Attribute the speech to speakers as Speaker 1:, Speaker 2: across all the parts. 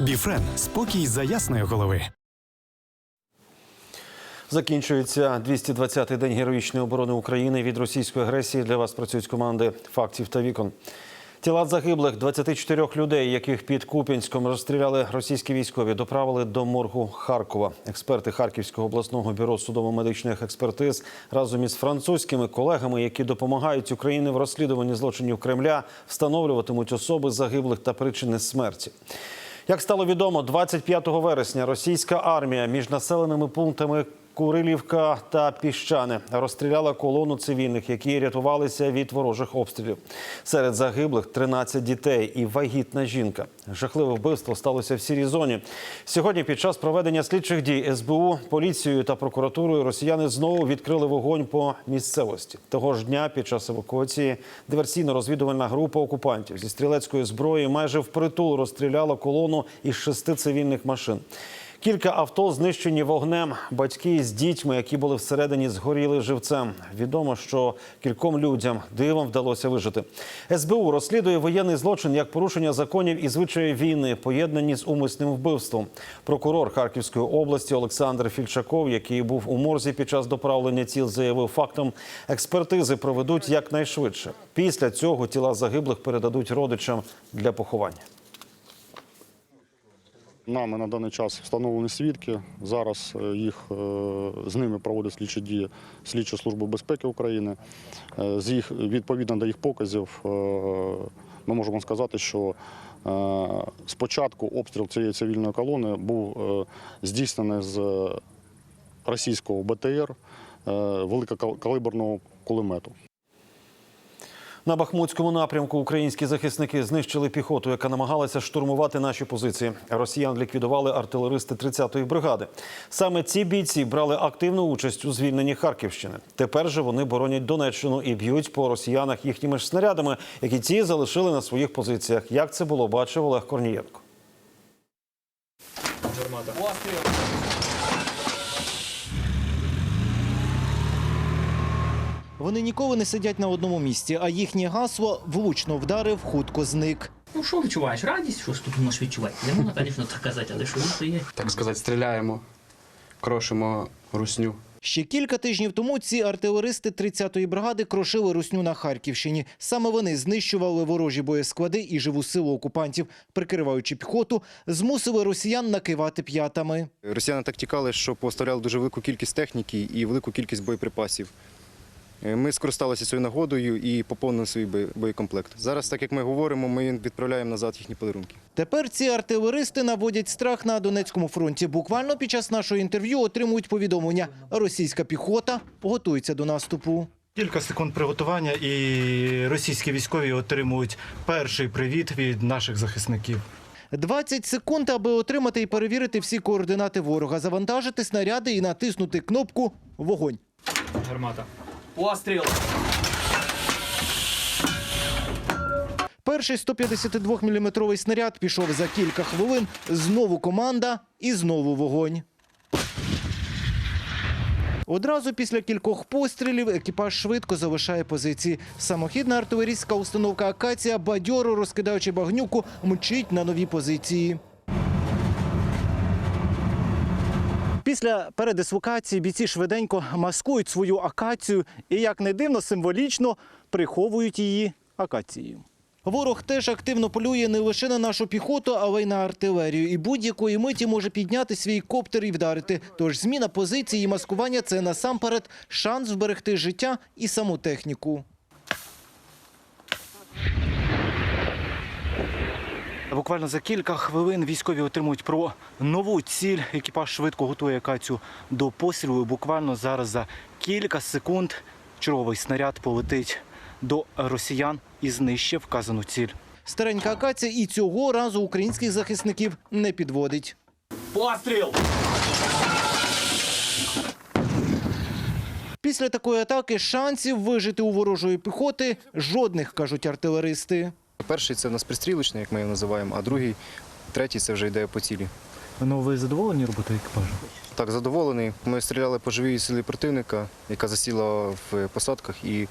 Speaker 1: Біфрен спокій за ясної голови.
Speaker 2: Закінчується 220-й день героїчної оборони України від російської агресії. Для вас працюють команди фактів та вікон. Тіла загиблих 24 людей, яких під Куп'янськом розстріляли російські військові, доправили до моргу Харкова. Експерти Харківського обласного бюро судово-медичних експертиз разом із французькими колегами, які допомагають Україні в розслідуванні злочинів Кремля, встановлюватимуть особи загиблих та причини смерті. Як стало відомо, 25 вересня російська армія між населеними пунктами Курилівка та Піщане розстріляла колону цивільних, які рятувалися від ворожих обстрілів. Серед загиблих 13 дітей і вагітна жінка. Жахливе вбивство сталося в сірій зоні. Сьогодні, під час проведення слідчих дій СБУ, поліцією та прокуратурою, росіяни знову відкрили вогонь по місцевості. Того ж дня, під час евакуації, диверсійно-розвідувальна група окупантів зі стрілецької зброї майже впритул розстріляла колону із шести цивільних машин. Кілька авто знищені вогнем. Батьки з дітьми, які були всередині, згоріли живцем. Відомо, що кільком людям дивом вдалося вижити. СБУ розслідує воєнний злочин як порушення законів і звичаї війни, поєднані з умисним вбивством. Прокурор Харківської області Олександр Фільчаков, який був у морзі під час доправлення тіл, заявив фактом, експертизи проведуть якнайшвидше. Після цього тіла загиблих передадуть родичам для поховання.
Speaker 3: Нами на даний час встановлені свідки. Зараз е, їх е, з ними проводить слідчі дії слідча служба безпеки України. Е, З їх відповідно до їх показів ми можемо сказати, що спочатку обстріл цієї цивільної колони був здійснений з російського БТР великокалиберного кулемету.
Speaker 2: На Бахмутському напрямку українські захисники знищили піхоту, яка намагалася штурмувати наші позиції. Росіян ліквідували артилеристи 30-ї бригади. Саме ці бійці брали активну участь у звільненні Харківщини. Тепер же вони боронять Донеччину і б'ють по росіянах їхніми ж снарядами, які ті залишили на своїх позиціях. Як це було, бачив Олег Корнієнко.
Speaker 4: Вони ніколи не сидять на одному місці, а їхнє гасло влучно вдарив, хутко зник.
Speaker 5: Ну, що відчуваєш? Радість, що ж тут можеш відчувати? Не можна, звісно, так казати, але що то є.
Speaker 6: так сказати, стріляємо, крошимо русню.
Speaker 4: Ще кілька тижнів тому ці артилеристи 30-ї бригади крошили русню на Харківщині. Саме вони знищували ворожі боєсклади і живу силу окупантів, прикриваючи піхоту, змусили росіян накивати п'ятами.
Speaker 7: Росіяни так тікали, що поставляли дуже велику кількість техніки і велику кількість боєприпасів. Е, Ми скористалися цією нагодою і поповнили свій боєкомплект. Зараз, так як ми говоримо, ми відправляємо назад їхні подарунки.
Speaker 4: Тепер ці артилеристи наводять страх на Донецькому фронті. Буквально під час нашого інтерв'ю отримують повідомлення. Російська піхота готується до наступу.
Speaker 8: Кілька секунд приготування, і російські військові отримують перший привіт від наших захисників.
Speaker 4: 20 секунд, аби отримати і перевірити всі координати ворога, завантажити снаряди і натиснути кнопку Вогонь.
Speaker 5: Гармата. Постріл!
Speaker 4: Перший 152-мм снаряд пішов за кілька хвилин. Знову команда і знову вогонь. Одразу після кількох пострілів екіпаж швидко залишає позиції. Самохідна артилерійська установка Акація, бадьоро розкидаючи багнюку, мчить на нові позиції. Після передислокації бійці швиденько маскують свою акацію і, як не дивно, символічно приховують її акацією. Ворог теж активно полює не лише на нашу піхоту, але й на артилерію. І будь-якої миті може підняти свій коптер і вдарити. Тож зміна позиції і маскування це насамперед шанс вберегти життя і саму техніку. Буквально за кілька хвилин військові отримують про нову ціль. Екіпаж швидко готує кацю до пострілу. Буквально зараз за кілька секунд черговий снаряд полетить до росіян і знищить вказану ціль. Старенька акація і цього разу українських захисників не підводить.
Speaker 5: Постріл!
Speaker 4: Після такої атаки шансів вижити у ворожої піхоти жодних, кажуть артилеристи.
Speaker 7: Перший це у нас пристрілочний, як ми його називаємо, а другий, третій це вже йде по цілі.
Speaker 4: Ну, ви задоволені роботою екіпажу?
Speaker 7: Так, задоволений. Ми стріляли по живій силі противника, яка засіла в посадках і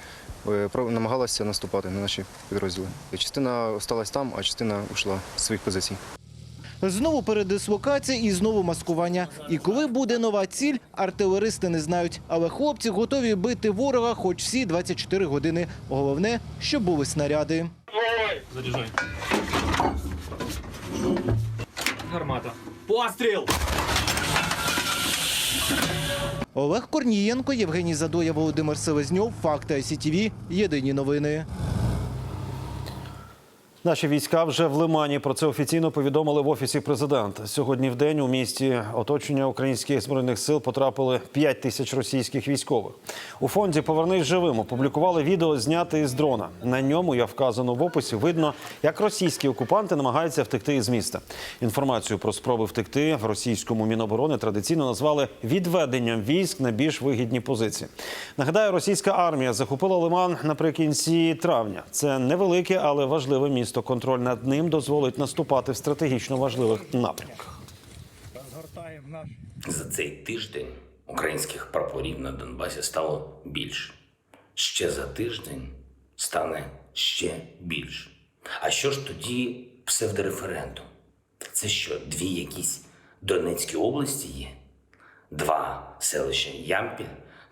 Speaker 7: е, про- намагалася наступати на наші підрозділи. Частина залишилась там, а частина йшла з своїх позицій.
Speaker 4: Знову передислокація і знову маскування. І коли буде нова ціль, артилеристи не знають. Але хлопці готові бити ворога хоч всі 24 години. Головне, щоб були снаряди.
Speaker 9: Гармата. Постріл!
Speaker 4: Олег Корнієнко, Євгеній Задоя, Володимир Селезньов. Факти ICTV. Єдині новини.
Speaker 2: Наші війська вже в Лимані. Про це офіційно повідомили в офісі президента. Сьогодні в день у місті оточення українських збройних сил потрапили 5 тисяч російських військових. У фонді Повернись живим опублікували відео, зняте із дрона. На ньому, як вказано в описі, видно, як російські окупанти намагаються втекти із міста. Інформацію про спроби втекти в російському міноборони традиційно назвали відведенням військ на більш вигідні позиції. Нагадаю, російська армія захопила Лиман наприкінці травня. Це невелике, але важливе місто. Контроль над ним дозволить наступати в стратегічно важливих напрямках.
Speaker 10: За цей тиждень українських прапорів на Донбасі стало більше. Ще за тиждень стане ще більше. А що ж тоді псевдореферендум? Це що, дві якісь Донецькі області є? Два селища Ямпіль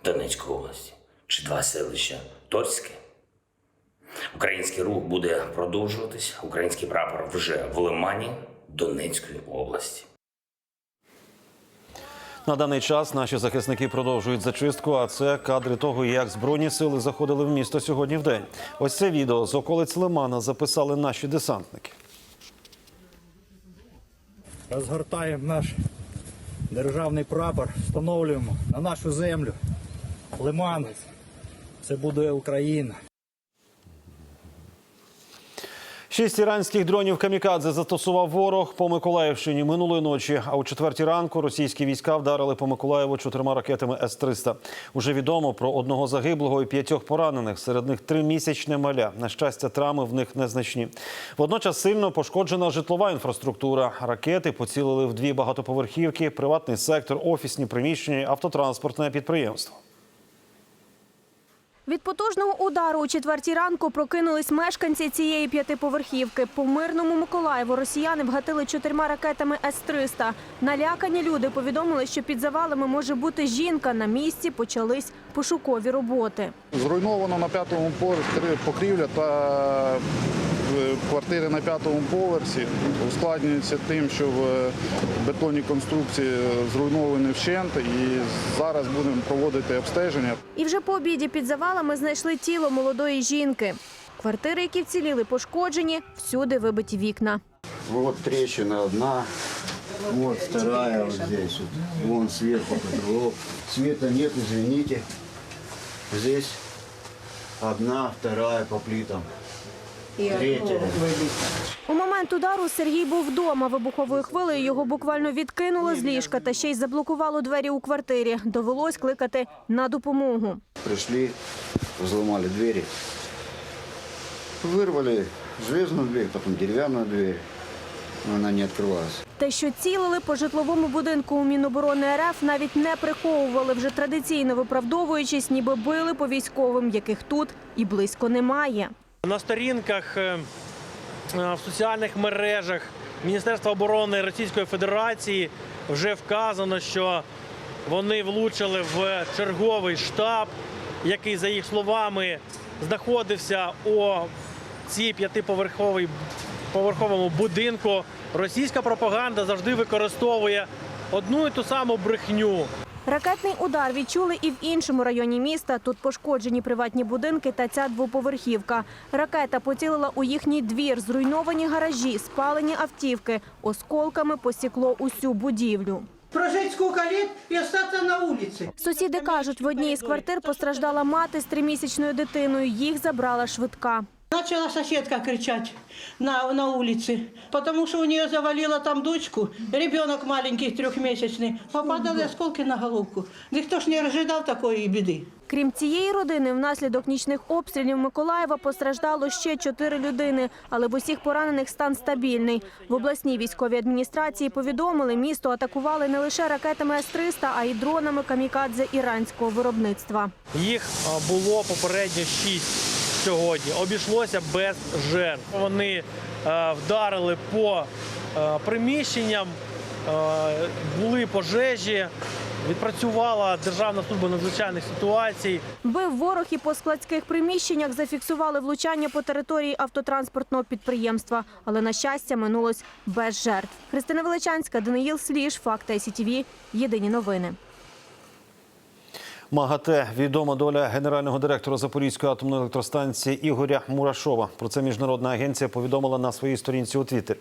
Speaker 10: Донецької області чи два селища Торське? Український рух буде продовжуватись. Український прапор вже в Лимані Донецької області.
Speaker 2: На даний час наші захисники продовжують зачистку. А це кадри того, як збройні сили заходили в місто сьогодні в день. Ось це відео з околиць Лимана записали наші десантники.
Speaker 11: Розгортаємо наш державний прапор, встановлюємо на нашу землю. Лиман. Це буде Україна.
Speaker 2: Шість іранських дронів камікадзе застосував ворог по Миколаївщині минулої ночі. А о четвертій ранку російські війська вдарили по Миколаєву чотирма ракетами С-300. Уже відомо про одного загиблого і п'ятьох поранених. Серед них тримісячне маля. На щастя, травми в них незначні. Водночас сильно пошкоджена житлова інфраструктура. Ракети поцілили в дві багатоповерхівки, приватний сектор, офісні приміщення, автотранспортне підприємство.
Speaker 12: Від потужного удару у четвертій ранку прокинулись мешканці цієї п'ятиповерхівки. По мирному Миколаєву росіяни вгатили чотирма ракетами С-300. Налякані люди повідомили, що під завалами може бути жінка. На місці почались пошукові роботи.
Speaker 3: Зруйновано на п'ятому поверсі покрівля та квартири на п'ятому поверсі ускладнюється тим, що в е, бетонні конструкції зруйновані вщент і зараз будемо проводити обстеження.
Speaker 12: І вже по обіді під завалами знайшли тіло молодої жінки. Квартири, які вціліли, пошкоджені, всюди вибиті вікна.
Speaker 11: Вот трещина одна, вот вторая вот здесь. Вот. Вон сверху потолок. Света нет, извините. Здесь одна, вторая по плитам.
Speaker 12: У момент удару Сергій був вдома. Вибуховою хвилею його буквально відкинуло з ліжка та ще й заблокувало двері у квартирі. Довелось кликати на допомогу.
Speaker 11: Пришли, взломали двери. Вырвали железную дверь, потом деревянную дверь. Но она не открывалась.
Speaker 12: Те, що цілили по житловому будинку у Міноборони РФ, навіть не приховували, вже традиційно виправдовуючись, ніби били по військовим, яких тут і близько немає.
Speaker 9: На сторінках е, е, в соціальних мережах Міністерства оборони Російської Федерації вже вказано, що вони влучили в черговий штаб, який, за їх словами, знаходився у цій п'ятиповерховій будинку. Російська пропаганда завжди використовує одну і ту саму брехню.
Speaker 12: Ракетний удар відчули і в іншому районі міста. Тут пошкоджені приватні будинки та ця двоповерхівка. Ракета поцілила у їхній двір, зруйновані гаражі, спалені автівки. Осколками посікло усю будівлю.
Speaker 13: Прожить сколько лет и остаться на улице.
Speaker 12: Сусіди кажуть, в одній із квартир постраждала мати з тримісячною дитиною. Їх забрала швидка.
Speaker 13: Начала соседка кричать на, на улице, потому что у нее завалило там дочку, ребенок маленький, трехмесячный, попадали осколки на головку. Ніхто ж не ожидав такої біди.
Speaker 12: Крім цієї родини, внаслідок нічних обстрілів Миколаєва постраждало ще чотири людини, але в усіх поранених стан стабільний. В обласній військовій адміністрації повідомили, місто атакували не лише ракетами С-300, а й дронами камікадзе іранського виробництва.
Speaker 9: Їх було попередньо шість сьогодні. Обійшлося без жертв. Вони е, вдарили по е, приміщенням е, були пожежі. Відпрацювала Державна служба надзвичайних ситуацій.
Speaker 12: Бив ворог і по складських приміщеннях зафіксували влучання по території автотранспортного підприємства. Але, на щастя, минулось без жертв. Христина Величанська, Даниїл Сліж, Факти СІТВ. Єдині новини.
Speaker 2: МАГАТЕ відома доля генерального директора Запорізької атомної електростанції Ігоря Мурашова. Про це міжнародна агенція повідомила на своїй сторінці у Твіттері.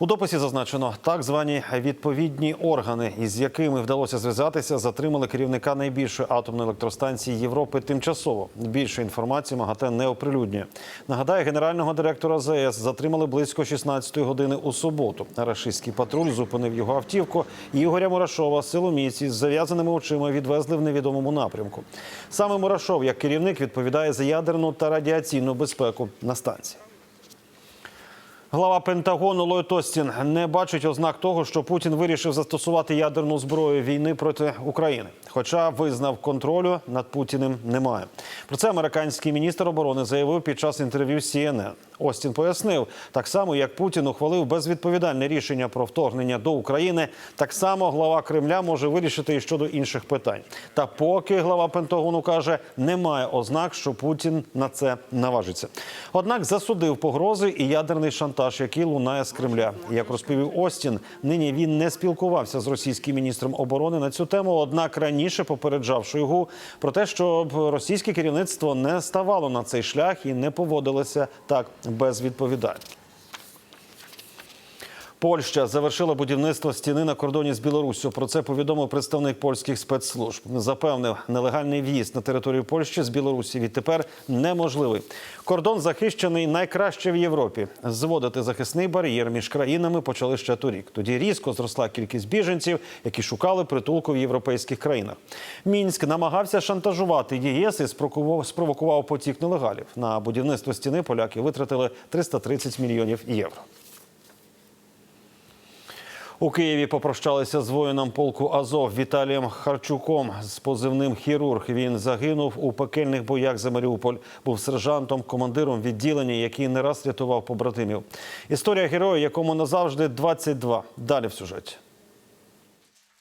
Speaker 2: У дописі зазначено, так звані відповідні органи, із якими вдалося зв'язатися, затримали керівника найбільшої атомної електростанції Європи тимчасово. Більше інформації МАГАТЕ не оприлюднює. Нагадаю, генерального директора ЗАЕС затримали близько 16-ї години у суботу. Рашистський патруль зупинив його автівку. Ігоря Мурашова силоміці з зав'язаними очима відвезли в невідомому напрямку. Саме Мурашов, як керівник, відповідає за ядерну та радіаційну безпеку на станції. Глава Пентагону Ллойд Остін не бачить ознак того, що Путін вирішив застосувати ядерну зброю війни проти України. Хоча визнав контролю над Путіним немає. Про це американський міністр оборони заявив під час інтерв'ю CNN. Остін пояснив, так само як Путін ухвалив безвідповідальне рішення про вторгнення до України, так само глава Кремля може вирішити і щодо інших питань. Та поки глава Пентагону каже, немає ознак, що Путін на це наважиться. Однак засудив погрози і ядерний шантаж, який лунає з Кремля. Як розповів Остін, нині він не спілкувався з російським міністром оборони на цю тему. Однак раніше попереджав Шойгу про те, щоб російське керівництво не ставало на цей шлях і не поводилося так безвідповідально. Польща завершила будівництво стіни на кордоні з Білоруссю. Про це повідомив представник польських спецслужб. Запевнив, нелегальний в'їзд на територію Польщі з Білорусі відтепер неможливий. Кордон захищений найкраще в Європі. Зводити захисний бар'єр між країнами почали ще торік. Тоді різко зросла кількість біженців, які шукали притулку в європейських країнах. Мінськ намагався шантажувати ЄС і спровокував- потік нелегалів. На будівництво стіни поляки витратили 330 мільйонів євро. У Києві попрощалися з воїном полку Азов Віталієм Харчуком з позивним хірург. Він загинув у пекельних боях за Маріуполь. Був сержантом, командиром відділення, який не раз рятував побратимів. Історія героя, якому назавжди 22. Далі в сюжеті.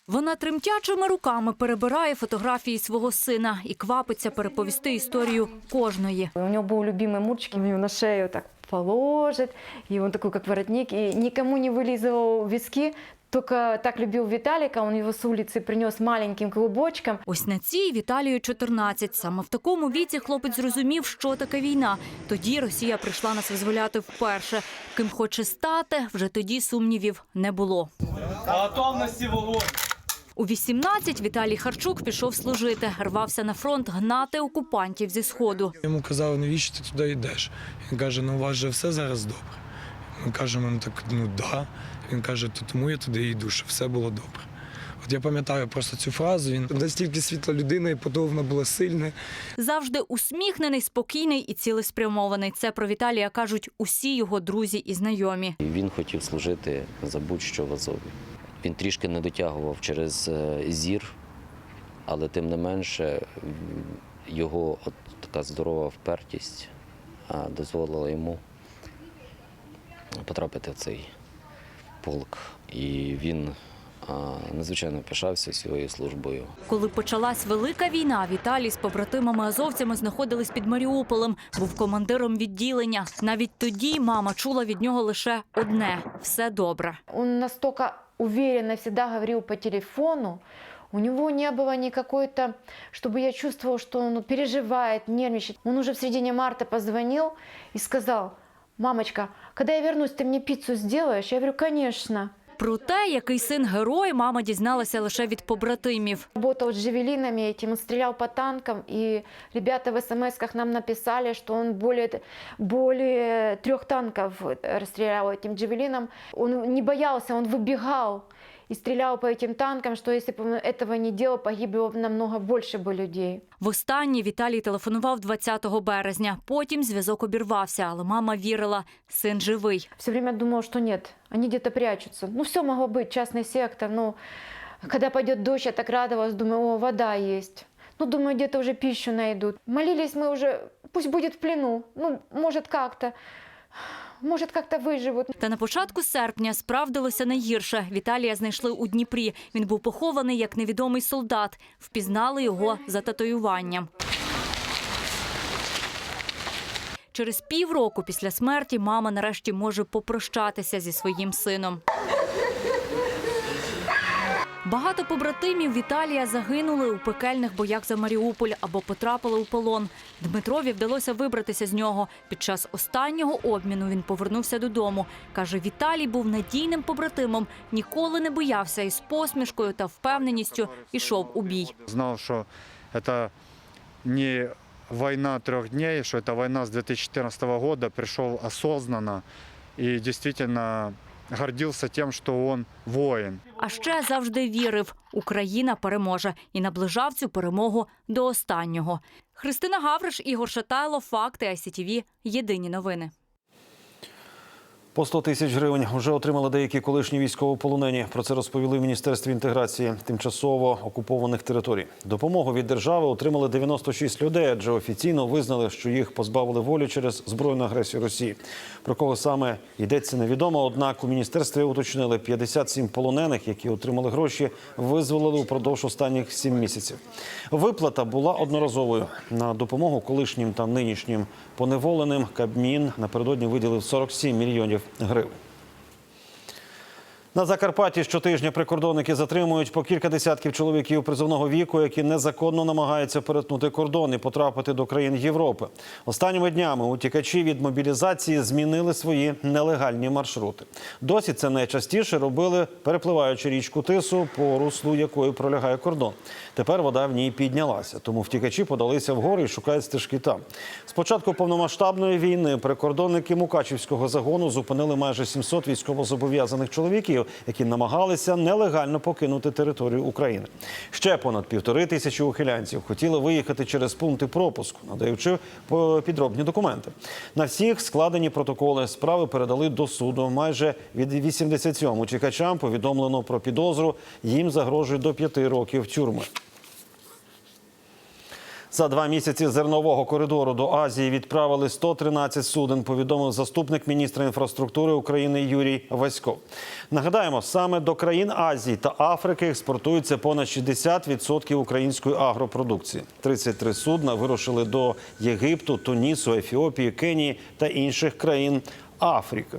Speaker 14: Вона тремтячими руками перебирає фотографії свого сина і квапиться переповісти історію кожної.
Speaker 15: У него был любимый мурчик, его на шею так положит, и он такой, как воротник, и никому не вылизывал виски, только так любил Виталика, он его с улицы принес маленьким клубочком.
Speaker 14: Ось на цій Віталію 14. Саме в такому віці хлопець зрозумів, що таке війна. Тоді Росія прийшла нас визволяти вперше. Ким хоче стати, вже тоді сумнівів не було.
Speaker 9: Готовності вогонь!
Speaker 14: У 18 Віталій Харчук пішов служити, рвався на фронт гнати окупантів зі сходу.
Speaker 16: Йому казали, навіщо ти туди йдеш? Він каже, ну у вас же все зараз добре. Ми кажемо, ну так ну да. Він каже, то тому я туди йду, що все було добре. От я пам'ятаю просто цю фразу. Він настільки світла людина і подовна була сильна.
Speaker 14: Завжди усміхнений, спокійний і цілеспрямований. Це про Віталія кажуть усі його друзі і знайомі.
Speaker 17: Він хотів служити за будь-що в Азові. Він трішки не дотягував через е, зір, але тим не менше його от така здорова впертість дозволила йому потрапити в цей полк. І він надзвичайно пишався своєю службою.
Speaker 14: Коли почалась велика війна, Віталій з побратимами азовцями знаходились під Маріуполем. Був командиром відділення. Навіть тоді мама чула від нього лише одне все добре.
Speaker 15: Он настолько уверенно всегда говорил по телефону, у него не было никакой-то, чтобы я чувствовала, что он переживает, нервничает. Он уже в середине марта позвонил и сказал, мамочка, когда я вернусь, ты мне пиццу сделаешь? Я говорю, конечно.
Speaker 14: Про те, який син герой, мама дізналася лише від побратимів.
Speaker 15: Работал с джавелинами этим, он стрелял по танкам, и ребята в смс-ках нам написали, что он более, более трех танков расстрелял этим джавелином. Он не боялся, он выбегал и стрелял по этим танкам, что если бы он этого не делал, погибло бы намного больше бы людей.
Speaker 14: Востаннє Віталій телефонував 20 березня. Потім зв'язок обірвався, але мама вірила, син живий.
Speaker 15: Все время думал, что нет, они где-то прячутся. Ну, все могло быть, частный сектор, ну, когда пойдет дождь, я так радовалась, думаю, о, вода есть. Ну, думаю, где-то уже пищу найдут. Молились мы уже, пусть будет в плену, ну, может, как-то. может, как-то выживут.
Speaker 14: Та на початку серпня справдилося найгірше. Віталія знайшли у Дніпрі. Він був похований як невідомий солдат. Впізнали його за татуюванням. Через півроку після смерті мама нарешті може попрощатися зі своїм сином. Багато побратимів Віталія загинули у пекельних боях за Маріуполь або потрапили у полон. Дмитрові вдалося вибратися з нього. Під час останнього обміну він повернувся додому. Каже, Віталій був надійним побратимом, ніколи не боявся і з посмішкою та впевненістю йшов у бій.
Speaker 18: Знал, что это не война трех дней, что это война с 2014 года, пришел осознанно и действительно гордился тим, що він воїн.
Speaker 14: А ще завжди вірив, Україна переможе і наближав цю перемогу до останнього. Христина Гавриш, Ігор Шатайло, Факти ICTV. Єдині новини.
Speaker 2: По 100 тисяч гривень вже отримали деякі колишні військовополонені. Про це розповіли в Міністерстві інтеграції тимчасово окупованих територій. Допомогу від держави отримали 96 людей, адже офіційно визнали, що їх позбавили волі через збройну агресію Росії. Про кого саме йдеться невідомо. Однак у міністерстві уточнили 57 полонених, які отримали гроші, визволили упродовж останніх 7 місяців. Виплата була одноразовою на допомогу колишнім та нинішнім поневоленим. Кабмін напередодні виділив 47 мільйонів гривень. На Закарпатті щотижня прикордонники затримують по кілька десятків чоловіків призовного віку, які незаконно намагаються перетнути кордон і потрапити до країн Європи. Останніми днями утікачі від мобілізації змінили свої нелегальні маршрути. Досі це найчастіше робили, перепливаючи річку Тису, по руслу якої пролягає кордон. Тепер вода в ній піднялася, тому втікачі подалися вгору і шукають стежки там. З початку повномасштабної війни прикордонники Мукачівського загону зупинили майже 700 військовозобов'язаних чоловіків, які намагалися нелегально покинути територію України. Ще понад півтори тисячі ухилянців хотіли виїхати через пункти пропуску, надаючи по- підробні документи. На всіх складені протоколи справи передали до суду. Майже від 87 утікачам повідомлено про підозру. Їм загрожує до п'яти років тюрми. За два місяці зернового коридору до Азії відправили 113 суден, повідомив заступник міністра інфраструктури України Юрій Васьков. Нагадаємо, саме до країн Азії та Африки експортується понад 60% української агропродукції. 33 судна вирушили до Єгипту, Тунісу, Ефіопії, Кенії та інших країн. Африки.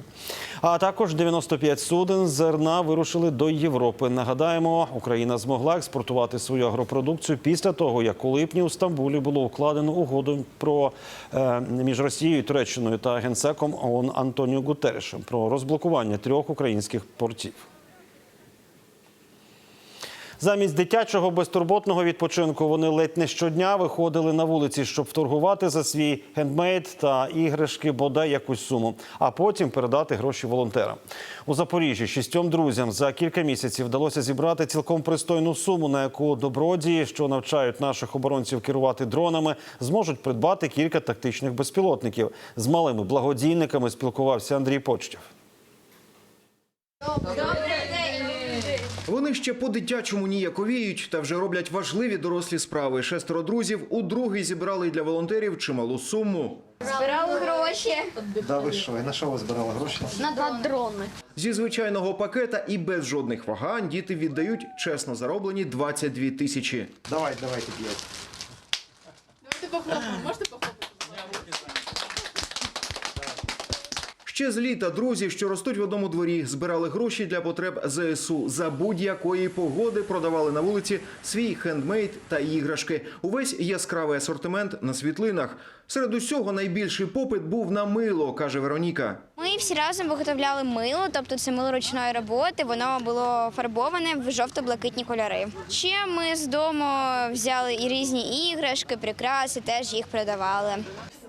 Speaker 2: А також 95 суден зерна вирушили до Європи. Нагадаємо, Україна змогла експортувати свою агропродукцію після того, як у липні у Стамбулі було укладено угоду про е, між Росією, Туреччиною та генсеком ООН Антоніо Гутерешем про розблокування трьох українських портів. Замість дитячого безтурботного відпочинку вони ледь не щодня виходили на вулиці, щоб вторгувати за свій хендмейд та іграшки бодай якусь суму, а потім передати гроші волонтерам. У Запоріжжі шістьом друзям за кілька місяців вдалося зібрати цілком пристойну суму, на яку добродії, що навчають наших оборонців керувати дронами, зможуть придбати кілька тактичних безпілотників. З малими благодійниками спілкувався Андрій Почтєв.
Speaker 19: Вони ще по-дитячому ніяковіють та вже роблять важливі дорослі справи. Шестеро друзів у другий зібрали для волонтерів чималу суму.
Speaker 20: Збирали гроші
Speaker 19: Да ви що? І на що ви збирали гроші?
Speaker 20: на два дрони.
Speaker 19: Зі звичайного пакета і без жодних вагань діти віддають чесно зароблені 22 тисячі. Давай, давайте п'ять.
Speaker 20: Давайте похлопаємо. Можете похлопати?
Speaker 19: Ще з літа друзі, що ростуть в одному дворі, збирали гроші для потреб ЗСУ. За будь-якої погоди продавали на вулиці свій хендмейд та іграшки. Увесь яскравий асортимент на світлинах. Серед усього найбільший попит був на мило, каже Вероніка.
Speaker 20: Ми всі разом виготовляли мило, тобто це мило ручної роботи. Воно було фарбоване в жовто-блакитні кольори. Ще ми з дому взяли і різні іграшки, прикраси, теж їх продавали.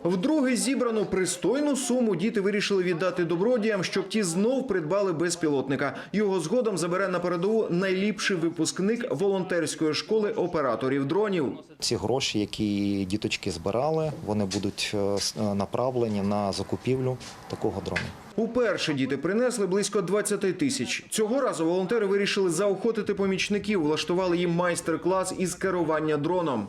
Speaker 19: Вдруге зібрану пристойну суму діти вирішили віддати добродіям, щоб ті знов придбали безпілотника. Його згодом забере на передову найліпший випускник волонтерської школи операторів дронів.
Speaker 21: Ці гроші, які діточки збирали, вони будуть е, е, направлені на закупівлю такого дрону.
Speaker 19: Уперше діти принесли близько 20 тисяч. Цього разу волонтери вирішили заохотити помічників, влаштували їм майстер-клас із керування дроном.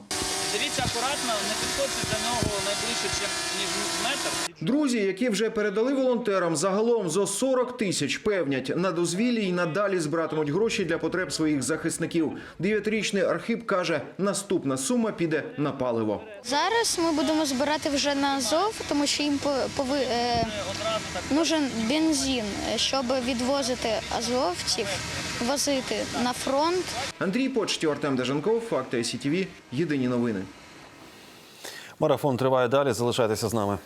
Speaker 18: Дивіться акуратно, не підходьте до нього найближче, ніж метр.
Speaker 19: Друзі, які вже передали волонтерам загалом зо 40 тисяч, певнять на дозвіллі й надалі збиратимуть гроші для потреб своїх захисників. Дев'ятирічний Архип каже, наступна сума піде на паливо.
Speaker 20: Зараз ми будемо збирати вже на Азов, тому що їм по- пови, е, нужен бензин, щоб відвозити азовців, возити на фронт.
Speaker 19: Андрій Почті, Артем Дежанков, Факти СІТВ. Єдині новини.
Speaker 2: Марафон триває далі. Залишайтеся з нами.